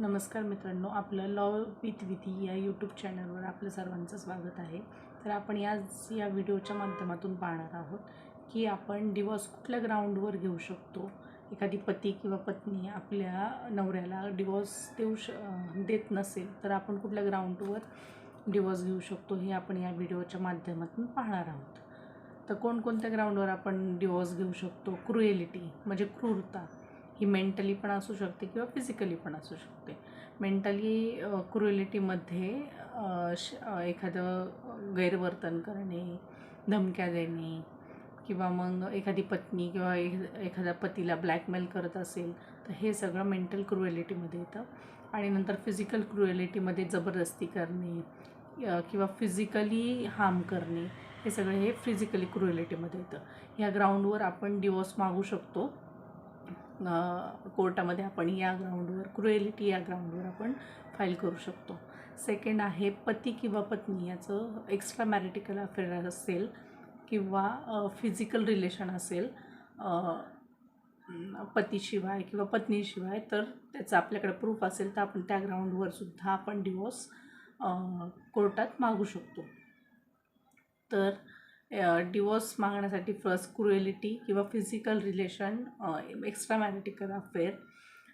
नमस्कार मित्रांनो आपलं लॉ विथ विधी या यूट्यूब चॅनलवर आपलं सर्वांचं स्वागत आहे. तर आपण याच या व्हिडिओच्या माध्यमातून पाहणार आहोत की आपण डिवॉर्स कुठल्या ग्राउंडवर घेऊ शकतो? एखादी पती किंवा पत्नी आपल्या नवऱ्याला डिवॉर्स देऊ श देत नसेल तर आपण कुठल्या ग्राउंडवर डिवॉर्स घेऊ शकतो हे आपण या व्हिडिओच्या माध्यमातून पाहणार आहोत. तर कोणकोणत्या ग्राउंडवर आपण डिवॉर्स घेऊ शकतो? क्रुएलिटी म्हणजे क्रूरता. ही मेंटली पण असू शकते किंवा फिजिकली पण असू शकते. मेंटली क्रुएलिटीमध्ये एखादं गैरवर्तन करणे धमक्या देणे किंवा मग एखादी पत्नी किंवा एखाद्या पतीला ब्लॅकमेल करत असेल तर हे सगळं मेंटल क्रुएलिटीमध्ये येतं. आणि नंतर फिजिकल क्रुएलिटीमध्ये जबरदस्ती करणे किंवा फिजिकली हार्म करणे हे सगळं हे फिजिकली क्रुएलिटीमध्ये येतं. ह्या ग्राउंडवर आपण डिवोर्स मागू शकतो. कोर्टामध्ये आपण या ग्राउंडवर क्रुएलिटी या ग्राउंडवर आपण फाईल करू शकतो. सेकंड आहे पती किंवा पत्नी याचं एक्स्ट्रा मॅरिटिकल अफेअर असेल किंवा फिजिकल रिलेशन असेल पतीशिवाय किंवा पत्नीशिवाय तर त्याचं आपल्याकडे प्रूफ असेल तर आपण त्या ग्राउंडवर सुद्धा आपण डिवोर्स कोर्टात मागू शकतो. तर डिवोर्स मागण्यासाठी फर्स्ट क्रुएलिटी किंवा physical relation extra marital affair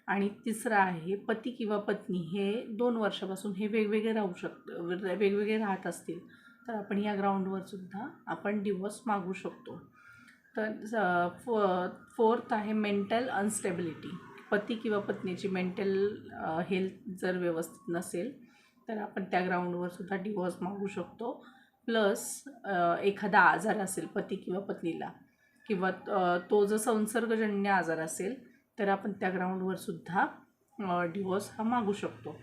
आणि तिसरं आहे पती किंवा पत्नी हे दोन वर्षापासून हे वेगवेगळे राहू शकतं वेगवेगळे राहत असतील. तर आपण या ग्राउंडवर सुद्धा आपण डिवोर्स मागू शकतो. तर फो फोर्थ आहे मेंटल अनस्टेबिलिटी पती किंवा पत्नीची मेंटल हेल्थ जर व्यवस्थित नसेल तर आपण त्या ग्राउंडवर सुद्धा डिवोर्स मागू शकतो. प्लस एखादा आजार असेल पती किंवा पत्नीला किंवा तो जर संसर्गजन्य आजार असेल तर आपण त्या ग्राउंडवर सुद्धा डिवोर्स हा मागू शकतो.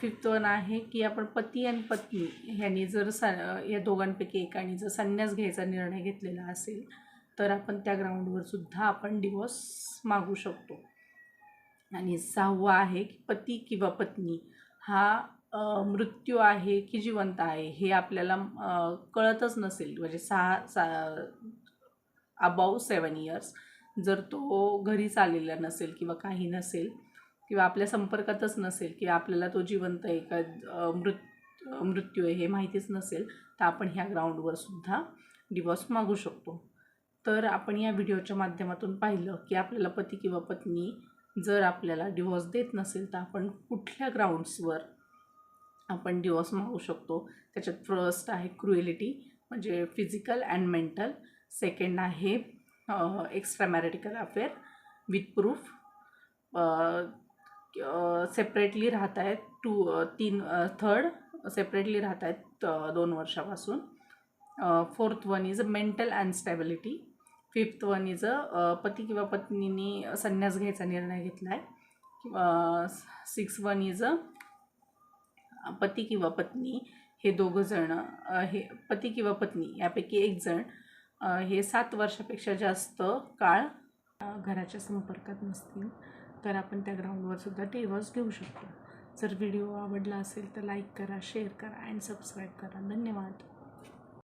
फिफ्थ वन आहे की आपण पती आणि पत्नी ह्यांनी जर सा या दोघांपैकी एकाने जर संन्यास घ्यायचा निर्णय घेतलेला असेल तर आपण त्या ग्राउंडवर सुद्धा आपण डिवोर्स मागू शकतो. आणि सहावा आहे की पती किंवा पत्नी हा मृत्यू आहे की जिवंत आहे हे आपल्याला कळतच नसेल. म्हणजे सहा सा अबाव सेवन इयर्स जर तो घरीच आलेला नसेल किंवा काही नसेल किंवा आपल्या संपर्कातच नसेल किंवा आपल्याला तो जिवंत आहे का मृत मृत्यू आहे हे माहितीच नसेल तर आपण ह्या ग्राउंडवर सुद्धा डिवॉर्स मागू शकतो. तर आपण या व्हिडिओच्या माध्यमातून पाहिलं की आपल्याला पती किंवा पत्नी जर आपल्याला डिवॉर्स देत नसेल तर आपण कुठल्या ग्राउंड्सवर आपण डिवॉर्स मागू शकतो. त्याच्यात फर्स्ट आहे क्रुएलिटी म्हणजे फिजिकल अँड मेंटल सेकंड आहे extra marital affair with proof separately राहत आहेत टू तीन थर्ड सेपरेटली राहत आहेत दोन वर्षापासून. Fourth one is a mental instability fifth one is a पती किंवा पत्नीने संन्यास घ्यायचा निर्णय घेतला आहे किंवा सिक्स वन इज अ पती किंवा पत्नी हे दोघं जण हे पती किंवा पत्नी यापैकी एक जण हे सात वर्षापेक्षा जास्त काळ घराच्या संपर्कात नसतील. तर आपण त्या ग्राउंडवर सुद्धा डिवॉर्स घेऊ शकतो. जर व्हिडिओ आवडला असेल तर लाईक करा शेअर करा अँड सबस्क्राईब करा. धन्यवाद.